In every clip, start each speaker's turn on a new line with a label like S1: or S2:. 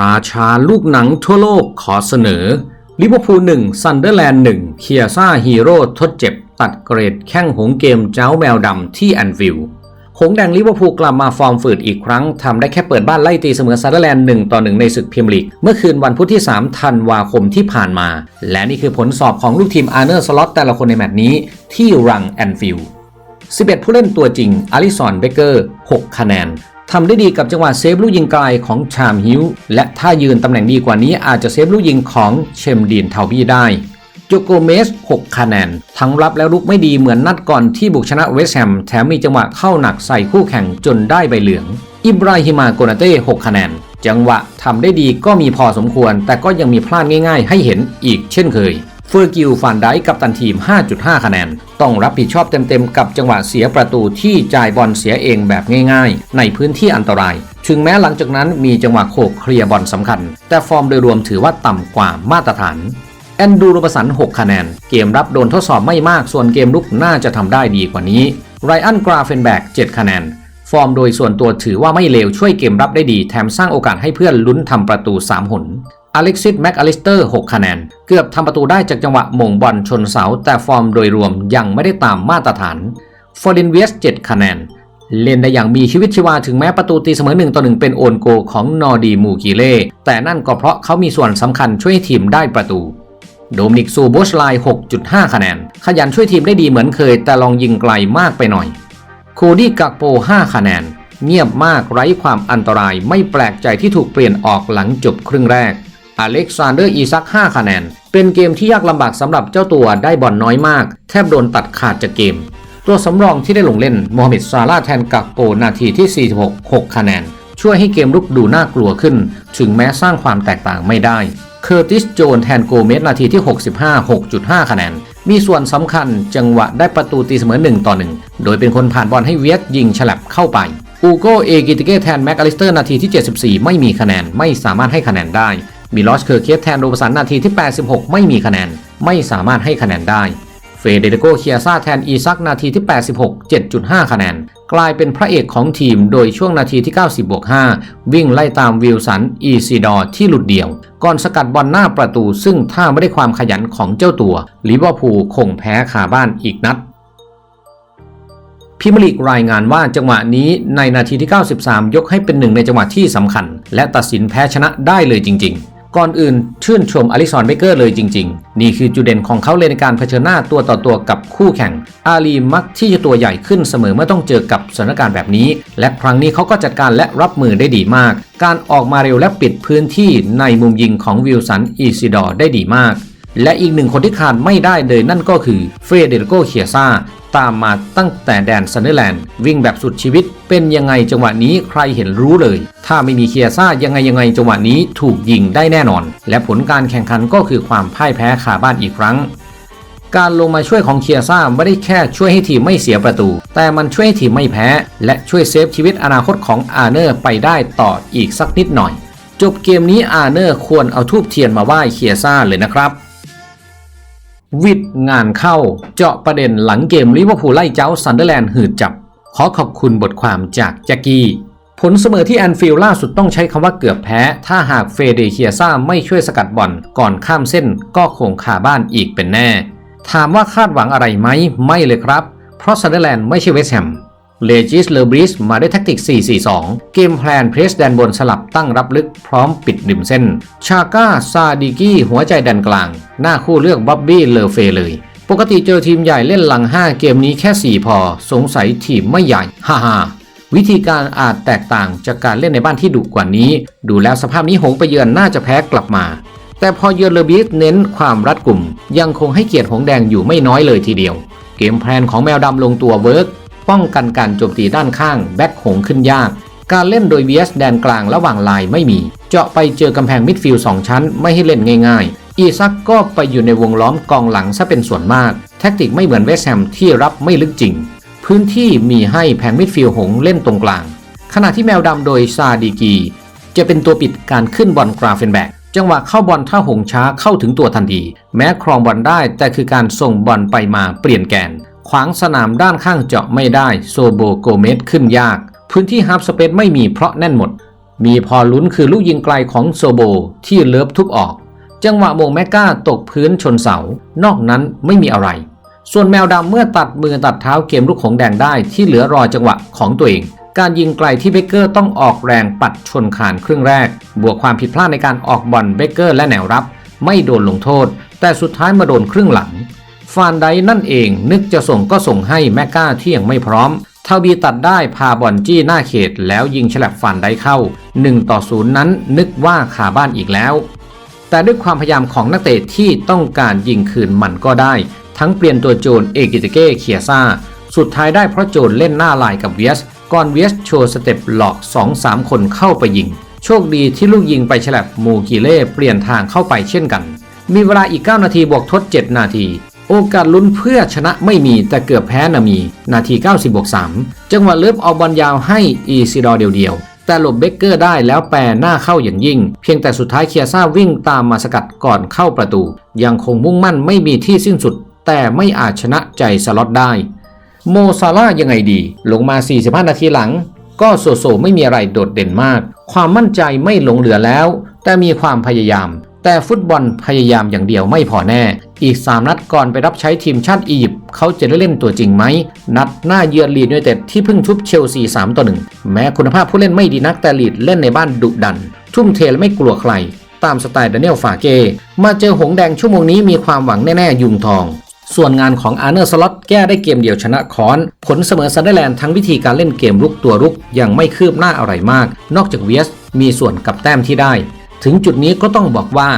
S1: ราชาลูกหนังทั่วโลกขอเสนอลิเวอร์พูล1ซันเดอร์แลนด์1เคียซ่าฮีโร่ทดเจ็บ ตัดเกรดแข้งหงเกมเจ้าแมวดำที่แอนฟิลด์หงแดงลิเวอร์พูลกลับมาฟอร์มฝืดอีกครั้ง ทำได้แค่เปิดบ้านไล่ตีเสมอซันเดอร์แลนด์1ต่อ1ในศึกพรีเมียร์ลีก เมื่อคืนวันพุธที่ 3 ธันวาคมที่ผ่านมา และนี่คือผลสอบของลูกทีมอาร์เนอร์สล็อตแต่ละคนในแมตช์นี้ ที่รังแอนฟิลด์11 ผู้เล่นตัวจริงอลิสันเบเกอร์ 6 คะแนน ทำได้ดีกับจังหวะเซฟลูกยิงไกลของชามฮิวและถ้ายืนตำแหน่งดีกว่านี้อาจจะเซฟลูกยิงของเชมดีนเทาบี้ได้โจโกเมส 6 คะแนน ทั้งรับและลุกไม่ดีเหมือนนัดก่อนที่บุกชนะเวสแฮม แถมมีจังหวะเข้าหนักใส่คู่แข่งจนได้ใบเหลือง อิบราฮิมาโกนาเต้ 6 คะแนน จังหวะทำได้ดีก็มีพอสมควร แต่ก็ยังมีพลาดง่ายๆ ให้เห็นอีกเช่นเคย เฟอร์กิลฟันไดกับตันทีม 5.5 คะแนน ต้องรับผิดชอบเต็มๆ กับจังหวะเสียประตูที่จ่ายบอลเสียเองแบบง่ายๆ ในพื้นที่อันตราย ถึงแม้หลังจากนั้นมีจังหวะโขกเคลียร์บอลสำคัญ แต่ฟอร์มโดยรวมถือว่าต่ำกว่ามาตรฐานแอนดูโรบสัน 6 คะแนน เกมรับโดนทดสอบไม่มาก ส่วนเกมลุกน่าจะทำได้ดีกว่านี้ ไรอันกราเฟนแบก 7 คะแนน ฟอร์มโดยส่วนตัวถือว่าไม่เลวช่วยเกมรับได้ดี แถมสร้างโอกาสให้เพื่อนลุ้นทำประตู 3 หน อเล็กซิสแม็กอลิสเตอร์6คะแนน เกือบทำประตูได้จากจังหวะมงบอลชนเสา แต่ฟอร์มโดยรวมยังไม่ได้ตามมาตรฐานฟอร์ดินเวส7คะแนน เล่นได้อย่างมีชีวิตชีวาถึงแม้ประตูตีเสมอ1ต่อ1เป็นโอนโกของนอร์ดีมูกิเล่แต่นั่นก็เพราะเขามีส่วนสำคัญช่วยให้ทีมได้ประตูโดมินิกซูโบชไล6.5 คะแนน ขยันช่วยทีมได้ดีเหมือนเคย แต่ลองยิงไกลมากไปหน่อยโคดี้กักโป 5 คะแนน เงียบมากไร้ความอันตรายไม่แปลกใจที่ถูกเปลี่ยนออกหลังจบครึ่งแรก อเล็กซานเดอร์อีซัก 5 คะแนน เป็นเกมที่ยากลำบากสำหรับเจ้าตัวได้บอลน้อยมาก แทบโดนตัดขาดจากเกม ตัวสำรองที่ได้ลงเล่นโมฮัมเหม็ดซาลาแทนกักโปนาทีที่ 46 6 คะแนน ช่วยให้เกมรุกดูน่ากลัวขึ้น ถึงแม้สร้างความแตกต่างไม่ได้เคอร์ติสโจนแทนโกเมสนาทีที่ 65 6.5 คะแนน มีส่วนสำคัญจังหวะได้ประตูตีเสมอ 1 ต่อ 1 โดยเป็นคนผ่านบอลให้เวียดยิงฉลับเข้าไป อูโกเอกิติเกแทนแม็กอลิสเตอร์นาทีที่ 74 ไม่มีคะแนน ไม่สามารถให้คะแนนได้ มีลอสเคอร์เคสแทนโรบสันนาทีที่ 86 ไม่มีคะแนน ไม่สามารถให้คะแนนได้ เฟเดริโกเคียซาแทนอีซักนาทีที่ 86 7.5 คะแนน กลายเป็นพระเอกของทีมโดยช่วงนาทีที่ 90บวก5วิ่งไล่ตามวิลสันอีซีดอร์ที่หลุดเดี่ยว ก่อนสกัดบอลหน้าประตู ซึ่งถ้าไม่ได้ความขยันของเจ้าตัวลิเวอร์พูลคงแพ้คาบ้านอีกนัดพิมลีกรายงานว่าจังหวะนี้ในนาทีที่ 93 ยกให้เป็นหนึ่งในจังหวะที่สำคัญ และตัดสินแพ้ชนะได้เลยจริง ๆ ก่อนอื่นชื่นชมอลิซอนเบเกอร์เลยจริง ๆ นี่คือจุดเด่นของเขาเลยในการเผชิญหน้าตัวต่อตัวกับคู่แข่ง อาลีมักที่จะตัวใหญ่ขึ้นเสมอเมื่อต้องเจอกับสถานการณ์แบบนี้ และครั้งนี้เขาก็จัดการและรับมือได้ดีมาก การออกมาเร็วและปิดพื้นที่ในมุมยิงของวิลสันอีซิดอร์ได้ดีมาก และอีกหนึ่งคนที่ขาดไม่ได้เลยนั่นก็คือเฟเดริโกเคียซา ตามมาตั้งแต่แดนซันเดอร์แลนด์วิ่งแบบสุดชีวิต เป็นยังไงจังหวะนี้ใครเห็นรู้เลย ถ้าไม่มีเคียซ่ายังไงยังไงจังหวะนี้ถูกยิงได้แน่นอน และผลการแข่งขันก็คือความพ่ายแพ้คาบ้านอีกครั้งการลงมาช่วยของเคียซ่าไม่ได้แค่ช่วยให้ทีมไม่เสียประตู แต่มันช่วยให้ทีมไม่แพ้ และช่วยเซฟชีวิตอนาคตของอาร์เนอร์ไปได้ต่ออีกสักนิดหน่อย จบเกมนี้อาร์เนอร์ควรเอาทูบเทียนมาไหว้เคียซ่าเลยนะครับ วิดงานเข้าเจาะประเด็นหลังเกมลิเวอร์พูลไล่เจ้าซันเดอร์แลนด์หืดจับ ขอขอบคุณบทความจากแจ็กกี้ ผลเสมอที่แอนฟิลด์ล่าสุดต้องใช้คำว่าเกือบแพ้ ถ้าหากเฟเดเคียซ่าไม่ช่วยสกัดบอลก่อนข้ามเส้นก็คงคาบ้านอีกเป็นแน่ ถามว่าคาดหวังอะไรไหมไม่เลยครับ เพราะซันเดอร์แลนด์ไม่ใช่เวสต์แฮม เลจิสเลบริสมาได้แท็กติก 4-4-2 เกมแพลนเพรสแดนบนสลับตั้งรับลึกพร้อมปิดริมเส้น ชาก้าซาดิกี้หัวใจแดนกลาง หน้าคู่เลือกบ๊อบบี้เลเฟเลย ปกติเจอทีมใหญ่เล่นหลัง 5 เกมนี้แค่ 4 พอ สงสัยทีมไม่ใหญ่ ฮ่าฮ่าวิธีการอาจแตกต่างจากการเล่นในบ้านที่ดุกว่านี้ ดูแล้วสภาพนี้หงไปเยือนน่าจะแพ้กลับมา แต่พอเยือนเลอบิสเน้นความรัดกลุ่ม ยังคงให้เกียรติหงแดงอยู่ไม่น้อยเลยทีเดียว เกมแพลนของแมวดำลงตัวเวิร์ก ป้องกันการโจมตีด้านข้างแบ็คหงขึ้นยาก การเล่นโดย VS แดนกลางระหว่างลายไม่มี เจาะไปเจอกำแพงมิดฟิลด์สองชั้นไม่ให้เล่นง่ายๆ อีซักก็ไปอยู่ในวงล้อมกองหลังซะเป็นส่วนมาก แท็กติกไม่เหมือนเวสแฮมที่รับไม่ลึกจริง พื้นที่มีให้แผงมิดฟิลด์หงเล่นตรงกลาง ขณะที่แมวดำโดยซาดีกี จะเป็นตัวปิดการขึ้นบอลกราเฟนแบกจังหวะเข้าบอลถ้าหงช้าเข้าถึงตัวทันที แม้ครองบอลได้แต่คือการส่งบอลไปมาเปลี่ยนแกน ขวางสนามด้านข้างเจาะไม่ได้โซโบโกเมสขึ้นยาก พื้นที่ฮาร์ฟสเปซไม่มีเพราะแน่นหมด มีพอลุ้นคือลูกยิงไกลของโซโบที่เลิฟทุบออก จังหวะโมงแมกกาตกพื้นชนเสา นอกนั้นไม่มีอะไร ส่วนแมวดำเมื่อตัดมือตัดเท้าเกมลูกของแดงได้ที่เหลือรอจังหวะของตัวเองการยิงไกลที่เบเกอร์ต้องออกแรงปัดชนคานครึ่งแรก บวกความผิดพลาดในการออกบอลเบเกอร์และแนวรับ ไม่โดนลงโทษ แต่สุดท้ายมาโดนครึ่งหลัง ฟานไดนั่นเอง นึกจะส่งก็ส่งให้แมกกาที่ยังไม่พร้อมทาบีตัดได้พาบอลจี้หน้าเขตแล้วยิงฉลับฟานไดเข้า 1 ต่อ 0 นั้นนึกว่าขาบ้านอีกแล้ว แต่ด้วยความพยายามของนักเตะที่ต้องการยิงคืนมันก็ได้ ทั้งเปลี่ยนตัวโจนเอกิเตเก้เคียซ่าสุดท้ายได้เพราะโจนเล่นหน้าลายกับเวียสก่อนเวียสโชว์สเต็ปหลอก 2-3 คนเข้าไปยิง โชคดีที่ลูกยิงไปฉลับมูกิเล่เปลี่ยนทางเข้าไปเช่นกัน มีเวลาอีก 9 นาทีบวกทด 7 นาที โอกาสลุ้นเพื่อชนะไม่มีแต่เกือบแพ้นะมี นาที 90บวก3จังหวะเลิฟเอาบอลยาวให้อีซิดอเดียวๆ แต่หลบเบเกอร์ได้แล้วแปรหน้าเข้าอย่างยิ่ง เพียงแต่สุดท้ายเคียซ่าวิ่งตามมาสกัดก่อนเข้าประตู ยังคงมุ่งมั่นไม่มีที่สิ้นสุด แต่ไม่อาจชนะใจสล็อตได้ โมซาร่ายังไงดี ลงมา 45 นาทีหลัง ก็โซโซไม่มีอะไรโดดเด่นมาก ความมั่นใจไม่หลงเหลือแล้ว แต่มีความพยายาม แต่ฟุตบอลพยายามอย่างเดียวไม่พอแน่ อีก 3 นัดก่อนไปรับใช้ทีมชาติอียิปต์เขาจะได้เล่นตัวจริงไหม นัดหน้าเยือนลีดยูไนเต็ดที่เพิ่งทุบเชลซี3ต่อ1แม้คุณภาพผู้เล่นไม่ดีนักแต่ลีดเล่นในบ้านดุดัน ทุ่มเทและไม่กลัวใคร ตามสไตล์ดานิเอลฟาเก มาเจอหงแดงชั่วโมงนี้มีความหวังแน่ๆยุงทองส่วนงานของอาร์เนอร์สล็อตแก้ได้เกมเดียวชนะคอน ผลเสมอซันเดอร์แลนด์ทั้งวิธีการเล่นเกมรุกตัวรุกยังไม่คืบหน้าอะไรมาก นอกจากเวียสมีส่วนกับแต้มที่ได้ ถึงจุดนี้ก็ต้องบอกว่า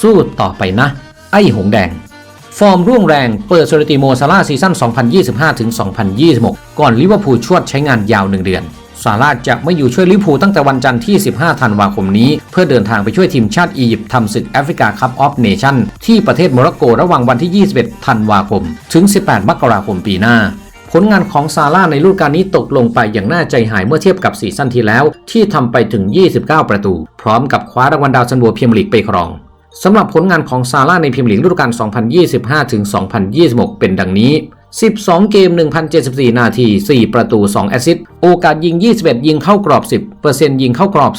S1: สู้ต่อไปนะ ไอ้หงแดง ฟอร์มร่วงแรงเปิดสถิติโมซาร่าซีซั่น 2025-2026 ก่อนลิเวอร์พูลชวดใช้งานยาว1เดือนซาร่าจะไม่อยู่ช่วยลิเวอร์พูลตั้งแต่วันจันทร์ที่ 15 ธันวาคมนี้ เพื่อเดินทางไปช่วยทีมชาติอียิปต์ทำศึกแอฟริกาคัพออฟเนชั่นที่ประเทศโมร็อกโกระหว่างวันที่ 21 ธันวาคม ถึง 18 มกราคมปีหน้า ลงานของซาร่าในฤดูกาลนี้ตกลงไปอย่างน่าใจหายเมื่อเทียบกับซีซั่นที่แล้ว ที่ทำไปถึง 29 ประตู พร้อมกับคว้ารางวัลดาวซันโวเพียมลีกไปครองสำหรับผลงานของซาร่าในพิมลีกฤดูกาล 2025-2026 เป็นดังนี้ 12 เกม 1,074 นาที 4 ประตู 2 แอสซิสต์ โอกาสยิง 21 ยิงเข้ากรอบ 10เปอร์เซ็นต์ยิงเข้ากรอบ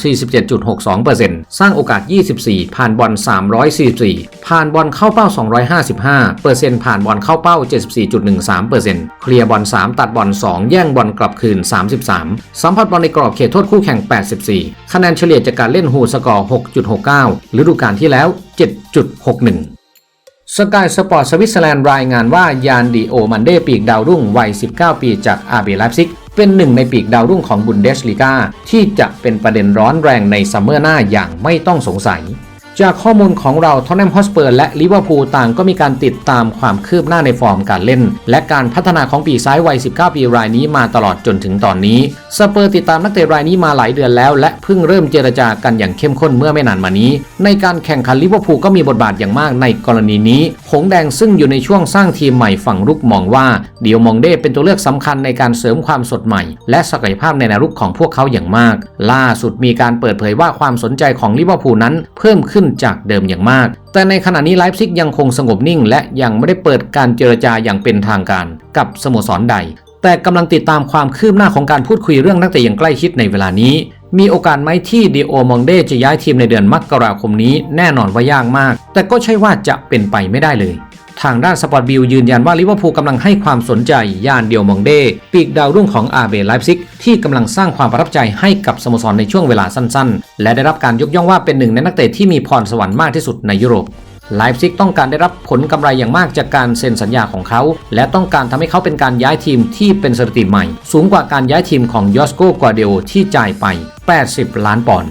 S1: 47.62เปอร์เซ็นต์สร้างโอกาส 24 ผ่านบอล 344 ผ่านบอลเข้าเป้า 255เปอร์เซ็นต์ผ่านบอลเข้าเป้า 74.13เปอร์เซ็นต์เคลียร์บอล 3 ตัดบอล 2 แย่งบอลกลับคืน 33 สัมผัสบอลในกรอบเขตโทษคู่แข่ง 84 คะแนนเฉลี่ยจากการเล่นฮูสกอร์ 6.69 ฤดูกาลที่แล้ว 7.61 สกายสปอร์ตสวิตเซอร์แลนด์รายงานว่ายานดีโอมันเดปีกดาวรุ่งวัย 19 ปีจากอาร์เบไลฟ์ซิก เป็นหนึ่งในปีกดาวรุ่งของบุนเดสลีกาที่จะเป็นประเด็นร้อนแรงในซัมเมอร์หน้าอย่างไม่ต้องสงสัย จากข้อมูลของเราทอตแนมฮอสเปอร์และลิเวอร์พูลต่างก็มีการติดตามความคืบหน้าในฟอร์มการเล่น และการพัฒนาของปีซ้ายวัย 19 ปีรายนี้มาตลอดจนถึงตอนนี้สเปอร์ติดตามนักเตะรายนี้มาหลายเดือนแล้ว และเพิ่งเริ่มเจรจากันอย่างเข้มข้นเมื่อไม่นานมานี้ ในการแข่งขันลิเวอร์พูลก็มีบทบาทอย่างมากในกรณีนี้หงแดงซึ่งอยู่ในช่วงสร้างทีมใหม่ฝั่งรุกมองว่าเดียวมองเด้เป็นตัวเลือกสำคัญในการเสริมความสดใหม่ และศักยภาพในแนวรุกของพวกเขาอย่างมาก ล่าสุดมีการเปิดเผยว่าความสนใจของลิเวอร์พูลนั้นเพิ่มขึ้นจากเดิมอย่างมาก แต่ในขณะนี้ไลฟ์ซิกยังคงสงบนิ่ง และยังไม่ได้เปิดการเจรจาอย่างเป็นทางการ กับสโมสรใด แต่กำลังติดตามความคืบหน้าของการพูดคุยเรื่องนักเตะอย่างใกล้ชิดในเวลานี้ มีโอกาสไหมที่ดีโอมองเดจะย้ายทีมในเดือนมกราคมนี้แน่นอนว่ายากมาก แต่ก็ใช่ว่าจะเป็นไปไม่ได้เลย ทางด้านสปอร์ตบิลยืนยันว่าลิเวอร์พูลกำลังให้ความสนใจย่านเดียวมองเดปีกดาวรุ่งของอาเบไลฟ์ซิกที่กำลังสร้างความประทับใจให้กับสโมสรในช่วงเวลาสั้นๆ และได้รับการยกย่องว่าเป็นหนึ่งในนักเตะที่มีพรสวรรค์มากที่สุดในยุโรปไลฟ์ซิกต้องการได้รับผลกำไรอย่างมากจากการเซ็นสัญญาของเขา และต้องการทำให้เขาเป็นการย้ายทีมที่เป็นสถิติใหม่ สูงกว่าการย้ายทีมของยอสโกกวาเดโอที่จ่ายไป 80 ล้านปอนด์